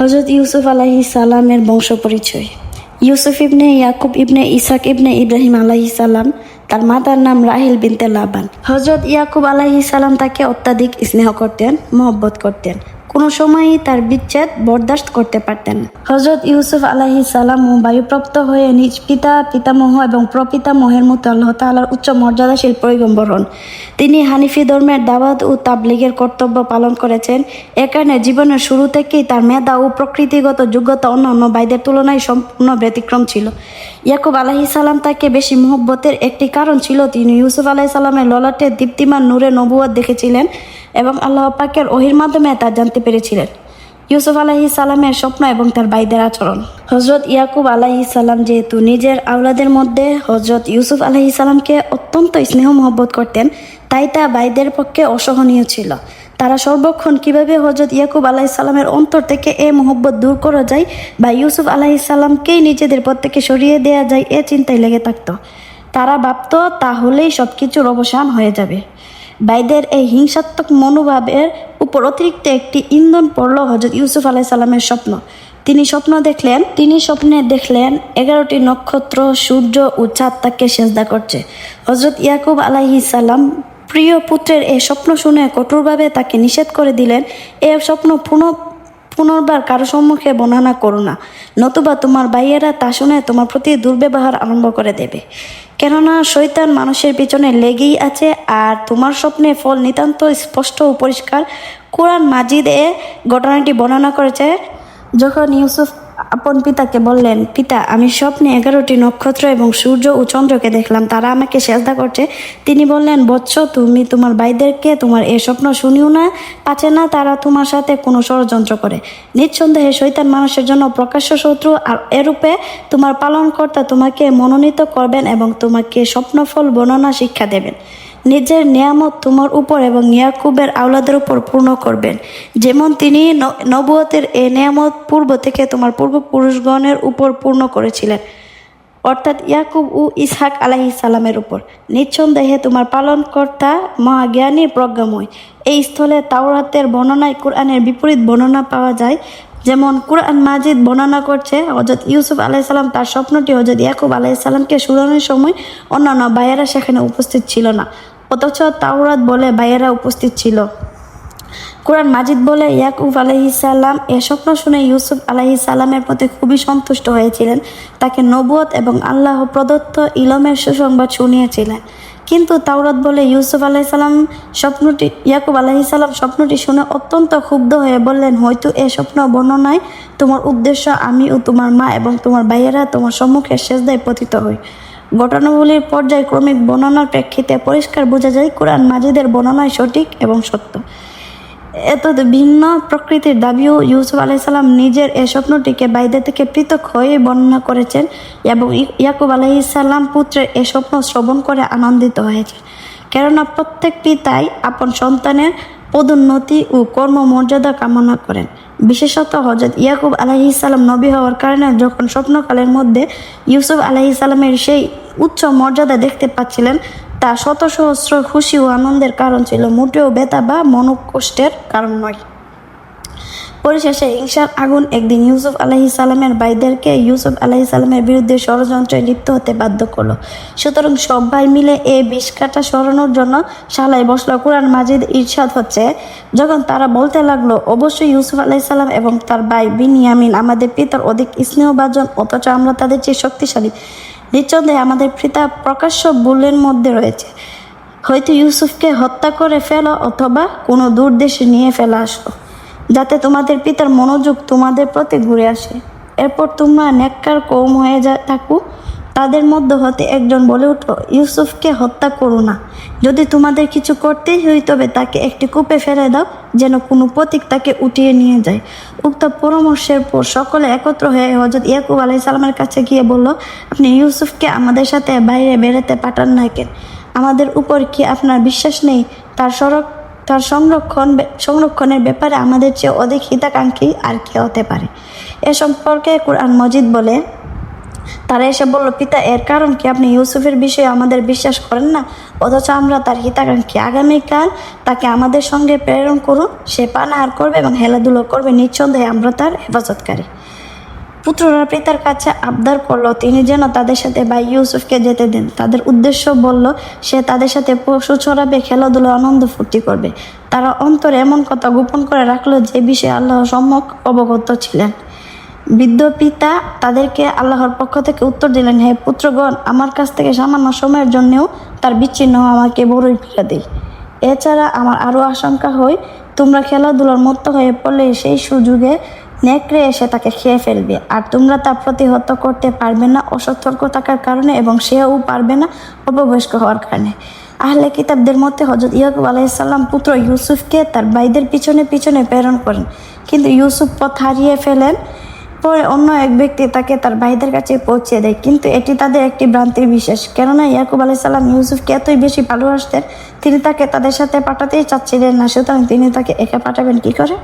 হজরত ইউসুফ আলাহি সালামের বংশ পরিচয় ইউসুফ ইবনে ইয়াকুব ইবনে ইসাক ইবনে ইব্রাহিম আলাহি সালাম, তার মাতার নাম রাহিল বিনতে লাবান। হজরত ইয়াকুব আলাহি সালাম তাকে অত্যাধিক স্নেহ করতেন, মহব্বত করতেন। কোনো সময়ই তার বিচ্ছেদ বরদাস্ত করতে পারতেন। হজরত ইউসুফ আলাহি সালাম ও বায়ুপ্রাপ্ত হয়ে নিজ পিতা, পিতামহ এবং প্রপিতামহের মতো আল্লাহ তাআলার উচ্চ মর্যাদাশীল পৈগম্বর হন। তিনি হানিফি ধর্মের দাওয়াত ও তাবলিগের কর্তব্য পালন করেছেন। এ কারণে জীবনের শুরু থেকেই তার মেধা ও প্রকৃতিগত যোগ্যতা অন্যান্য ভাইদের তুলনায় সম্পূর্ণ ব্যতিক্রম ছিল। ইয়াকুব আলাহি সালাম তাকে বেশি মোহব্বতের একটি কারণ ছিল, তিনি ইউসুফ আলাহি সালামের ললাটে দীপ্তিমান নূরে নবুয়াদ দেখেছিলেন। এবং আল্লাহ পাকের ওহির মাধ্যমে তা জানতে পেরেছিলেন। ইউসুফ আলাহি সালামের স্বপ্ন এবং তার ভাইদের আচরণ। হজরত ইয়াকুব আলাহি সালাম যেহেতু নিজের আওলাদের মধ্যে হজরত ইউসুফ আলাহি সালামকে অত্যন্ত স্নেহ মহব্বত করতেন, তাই তা ভাইদের পক্ষে অসহনীয় ছিল। তারা সর্বক্ষণ কীভাবে হজরত ইয়াকুব আলাহি সালামের অন্তর থেকে এ মহব্বত দূর করা যায় বা ইউসুফ আলাহি সালামকেই নিজেদের থেকে সরিয়ে দেওয়া যায়, এ চিন্তায় লেগে থাকতো। তারা ভাবত, তাহলেই সব কিছুর অবসান হয়ে যাবে। ভাইদের এই হিংসাত্মক মনোভাবের উপর অতিরিক্ত একটি ইন্ধন পড়ল হজরত ইউসুফ আলাই সাল্লামের স্বপ্ন। তিনি স্বপ্ন দেখলেন, তিনি স্বপ্নে দেখলেন এগারোটি নক্ষত্র, সূর্য ও চাঁদ তাকে সেজদা করছে। হজরত ইয়াকুব আলাহি সাল্লাম প্রিয় পুত্রের এই স্বপ্ন শুনে কঠোরভাবে তাকে নিষেধ করে দিলেন, এ স্বপ্ন পুনঃ পুনর্বার কারও সম্মুখে বর্ণনা করো না, নতুবা তোমার ভাইয়েরা তা শুনে তোমার প্রতি দুর্ব্যবহার আরম্ভ করে দেবে। কেননা শৈতান মানুষের পিছনে লেগেই আছে আর তোমার স্বপ্নে ফল নিতান্ত স্পষ্ট ও পরিষ্কার। কোরআন মাজিদে ঘটনাটি বর্ণনা করেছে, যখন ইউসুফ আপন পিতাকে বললেন, পিতা, আমি স্বপ্নে এগারোটি নক্ষত্র এবং সূর্য ও চন্দ্রকে দেখলাম। তারা আমাকে সেজদা করছে। তিনি বললেন, বৎস, তুমি তোমার ভাইদেরকে তোমার এই স্বপ্ন শুনিও না। পাচ্ছে না তারা তোমার সাথে কোনো ষড়যন্ত্র করে। নিঃসন্দেহে শৈতান মানুষের জন্য প্রকাশ্য শত্রু আর এরূপে তোমার পালনকর্তা তোমাকে মনোনীত করবেন এবং তোমাকে স্বপ্নফল বর্ণনা শিক্ষা দেবেন। নিজের নিয়ামত তোমার উপর এবং ইয়াকুবের আওলাদের উপর পূর্ণ করবেন। যেমন তিনি নবুয়তের এ নিয়ামত পূর্ব থেকে তোমার পূর্বপুরুষগণের উপর পূর্ণ করেছিলেন। অর্থাৎ ইয়াকুব ও ইসহাক আলাহি সালামের উপর। নিঃসন্দেহে তোমার পালনকর্তা মহাজ্ঞানী প্রজ্ঞাময়। এই স্থলে তাওরাতের বর্ণনায় কোরআনের বিপরীত বর্ণনা পাওয়া যায়। যেমন কোরআন মাজিদ বর্ণনা করছে হজরত ইউসুফ আলাইসাল্লাম তার স্বপ্নটি হজরত ইয়াকুব আলাইসাল্লামকে শুনানোর সময় অন্যান্য ভাইয়েরা সেখানে উপস্থিত ছিল না। অথচ তাওরাত বলে ভাইয়েরা উপস্থিত ছিল। কোরআন মাজিদ বলে, ইয়াকুব আলহিসাল্লাম এ স্বপ্ন শুনে ইউসুফ আলহিসাল্লামের প্রতি খুবই সন্তুষ্ট হয়েছিলেন। তাকে নবুয়ত এবং আল্লাহ প্রদত্ত ইলমের সুসংবাদ শুনিয়েছিলেন। কিন্তু তাওরাত বলে, ইউসুফ আলাইসাল্লাম স্বপ্নটি, ইয়াকুব আলাইসাল্লাম স্বপ্নটি শুনে অত্যন্ত ক্ষুব্ধ হয়ে বললেন, হয়তো এ স্বপ্ন বর্ণনায় তোমার উদ্দেশ্য আমি ও তোমার মা এবং তোমার ভাইয়েরা তোমার সম্মুখে শেষদায় পতিত হই। ঘটনাবলীর পর্যায়ক্রমিক বর্ণনার প্রেক্ষিতে পরিষ্কার বোঝা যায় কোরআন মাজিদের বর্ণনায় সঠিক এবং সত্য। এত ভিন্ন প্রকৃতির দাবিও ইউসুফ আলাইসাল্লাম নিজের এ স্বপ্নটিকে বাইরে থেকে পৃথক হয়ে বর্ণনা করেছেন এবং ইয়াকুব আলাইসাল্লাম পুত্রের এ স্বপ্ন শ্রবণ করে আনন্দিত হয়েছে কেননা প্রত্যেক পিতাই আপন সন্তানের পদোন্নতি ও কর্মমর্যাদা কামনা করেন। বিশেষত হজরত ইয়াকুব আলাইসাল্লাম নবী হওয়ার কারণে যখন স্বপ্নকালের মধ্যে ইউসুফ আলাইসাল্লামের সেই উচ্চ মর্যাদা দেখতে পাচ্ছিলেন, তা শত সহস্র খুশি ও আনন্দের কারণ ছিল, মোটেও বেতা বা মনোকষ্টের কারণ নয়। পরিশেষে হিংসার আগুন একদিন ইউসুফ আলাহি সালামের ভাইদেরকে ইউসুফ আলাহি সালামের বিরুদ্ধে ষড়যন্ত্রে লিপ্ত হতে বাধ্য করল। সুতরাং সব ভাই মিলে এই বিষ কাটা সরানোর জন্য শালায় বসল। কোরআন মাজিদ ইরশাদ হচ্ছে, যখন তারা বলতে লাগল, অবশ্যই ইউসুফ আলাহি সালাম এবং তার ভাই বিনিয়ামিন আমাদের পিতার অধিক স্নেহভাজন, অথচ আমরা তাদের চেয়ে শক্তিশালী। নিঃসন্দেহে আমাদের পিতা প্রকাশ্য বুলের মধ্যে রয়েছে। হয়তো ইউসুফকে হত্যা করে ফেলো অথবা কোনো দূর দেশে নিয়ে ফেলা আসো যাতে তোমাদের পিতার মনোযোগ তোমাদের প্রতি ঘুরে আসে। এরপর তোমরা নেককার কৌম হয়ে যা থাকো। তাদের মধ্যে হতে একজন বলে উঠল, ইউসুফকে হত্যা করো না। যদি তোমাদের কিছু করতেই হয় তবে তাকে একটি কূপে ফেলে দাও, যেন কোনো প্রতীক তাকে উঠিয়ে নিয়ে যায়। উক্ত পরামর্শের পর সকলে একত্র হয়ে হজরত ইয়াকুব আলাই সালামের কাছে গিয়ে বলল, আপনি ইউসুফকে আমাদের সাথে বাইরে বেরোতে পাঠান না কেন? আমাদের উপর কি আপনার বিশ্বাস নেই? তার সড়ক তার সংরক্ষণ সংরক্ষণের ব্যাপারে আমাদের চেয়ে অধিক হিতাকাঙ্ক্ষী আর কে হতে পারে। এ সম্পর্কে কোরআন মজিদ বলে, তারা এসে বলল, পিতা, এর কারণ কি? আপনি ইউসুফের বিষয়ে আমাদের বিশ্বাস করেন না? অথচ আমরা তার হিতাকাঙ্ক্ষী। আগামীকাল তাকে আমাদের সঙ্গে প্রেরণ করুন সে পানাহার করবে এবং হেলাধুলো করবে। নিঃসন্দেহে আমরা তার হেফাজতকারী। পুত্ররা পিতার কাছে আবদার করল। তিনি যেন তাদের সাথে ভাই ইউসুফকে যেতে দেন। তাদের উদ্দেশ্য বলল, সে তাদের সাথে পশু ছড়াবে খেলাধুলো আনন্দ ফুর্তি করবে। তারা অন্তরে এমন কথা গোপন করে রাখল যে বিষয়ে আল্লাহ সম্যক অবগত ছিলেন। বৃদ্ধ পিতা তাদেরকে আল্লাহর পক্ষ থেকে উত্তর দিলেন, হে পুত্রগণ, আমার কাছ থেকে সামান্য সময়ের জন্যেও তার বিচ্ছিন্ন আমাকে বড়ই ফিরে দেয় এছাড়া আমার আরও আশঙ্কা হয়, তোমরা খেলাধুলার মত্ত হয়ে পড়লে সেই সুযোগে নেকড়ে এসে তাকে খেয়ে ফেলবে, আর তোমরা তা প্রতিহত করতে পারবে না, অসতর্ক থাকার কারণে এবং সেও পারবে না অপবয়স্ক হওয়ার কারণে। আহলে কিতাবদের মধ্যে হজরত ইয়াকুব আলাইসাল্লাম পুত্র ইউসুফকে তার ভাইদের পিছনে পিছনে প্রেরণ করেন। কিন্তু ইউসুফ পথ হারিয়ে ফেলেন, পরে অন্য এক ব্যক্তি তাকে তার ভাইদের কাছে পৌঁছে দেয়। কিন্তু এটি তাদের একটি ভ্রান্তির বিশেষ। কেননা ইয়াকুব আলাইসাল্লাম ইউসুফকে এতই বেশি ভালোবাসতেন, তিনি তাকে তাদের সাথে পাঠাতেই চাচ্ছিলেন না, সুতরাং তিনি তাকে একা পাঠাবেন কি করে?